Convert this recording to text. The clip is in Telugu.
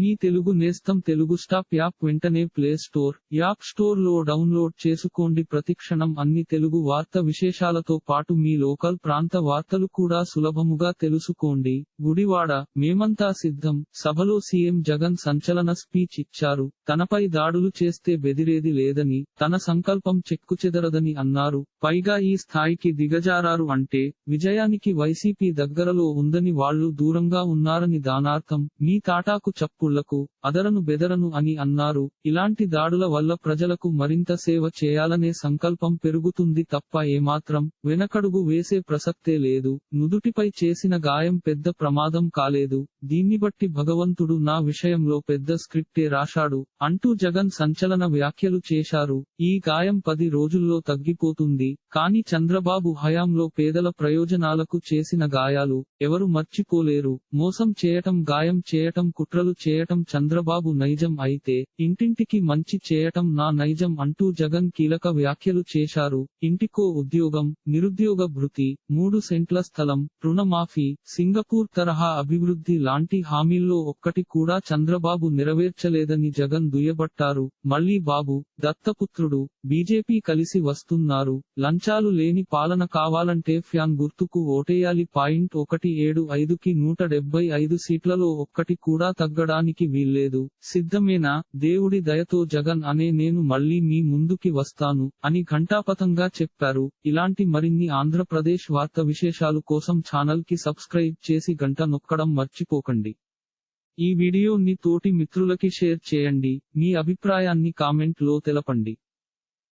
మీ తెలుగు నేస్తం తెలుగు స్టాప్ యాప్ వెంటనే ప్లే స్టోర్ యాప్ స్టోర్లో డౌన్లోడ్ చేసుకోండి. ప్రతిక్షణం అన్ని తెలుగు వార్త విశేషాలతో పాటు మీ లోకల్ ప్రాంత వార్తలు కూడా సులభముగా తెలుసుకోండి. గుడివాడ మేమంతా సిద్ధం. సభలో సీఎం జగన్ సంచలన స్పీచ్ ఇచ్చారు. తనపై దాడులు చేస్తే బెదిరేది లేదని తన సంకల్పం చెక్కుచెదరదని అన్నారు. పైగా ఈ స్థాయికి దిగజారారు అంటే విజయానికి వైసీపీ దగ్గరలో ఉందని వాళ్ళు దూరంగా ఉన్నారని దానార్థం. మీ తాటాకు చప్పుళ్ళకు అదరను బెదరను అని అన్నారు. ఇలాంటి దాడుల వల్ల ప్రజలకు మరింత సేవ చేయాలనే సంకల్పం పెరుగుతుంది తప్ప ఏమాత్రం వెనకడుగు వేసే ప్రసక్తే లేదు. నుదుటిపై చేసిన గాయం పెద్ద ప్రమాదం కాలేదు. దీన్ని బట్టి భగవంతుడు నా విషయంలో పెద్ద స్క్రిప్టే రాశాడు. అంటూ జగన్ సంచలన వ్యాఖ్యలు చేశారు. ఈ గాయం పది రోజుల్లో తగ్గిపోతుంది. కానీ చంద్రబాబు హయాంలో పేదల ప్రయోజనాలకు చేసిన గాయాలు ఎవరు మర్చిపోలేరు. మోసం చేయటం గాయం చేయటం కుట్రలు చేయటం చంద్రబాబు నైజం అయితే ఇంటింటికి మంచి చేయటం నా నైజం అంటూ జగన్ కీలక వ్యాఖ్యలు చేశారు. ఇంటికో ఉద్యోగం నిరుద్యోగ భృతి మూడు సెంట్ల స్థలం రుణమాఫీ సింగపూర్ తరహా అభివృద్ధి లాంటి హామీల్లో ఒక్కటి కూడా చంద్రబాబు నెరవేర్చలేదని జగన్ దుయ్యబట్టారు. మళ్ళీ బాబు దత్తపుత్రుడు బీజేపీ కలిసి వస్తున్నారు. లంచాలు లేని పాలన కావాలంటే ఫ్యాన్ గుర్తుకు ఓటేయాలి. పాయింట్ ఒకటి ఏడు ఐదుకి నూట డెబ్బై ఐదు సీట్లలో ఒక్కటి కూడా తగ్గడానికి వీల్లేదు. సిద్ధమేనా? దేవుడి దయతో జగన్ అనే నేను మళ్ళీ మీ ముందుకి వస్తాను అని ఘంటాపథంగా చెప్పారు. ఇలాంటి మరిన్ని ఆంధ్రప్రదేశ్ వార్త విశేషాలు కోసం ఛానల్కి సబ్స్క్రైబ్ చేసి గంట నొక్కడం మర్చిపోకండి. ఈ వీడియోని తోటి మిత్రులకి షేర్ చేయండి. మీ అభిప్రాయాన్ని కామెంట్లో తెలపండి.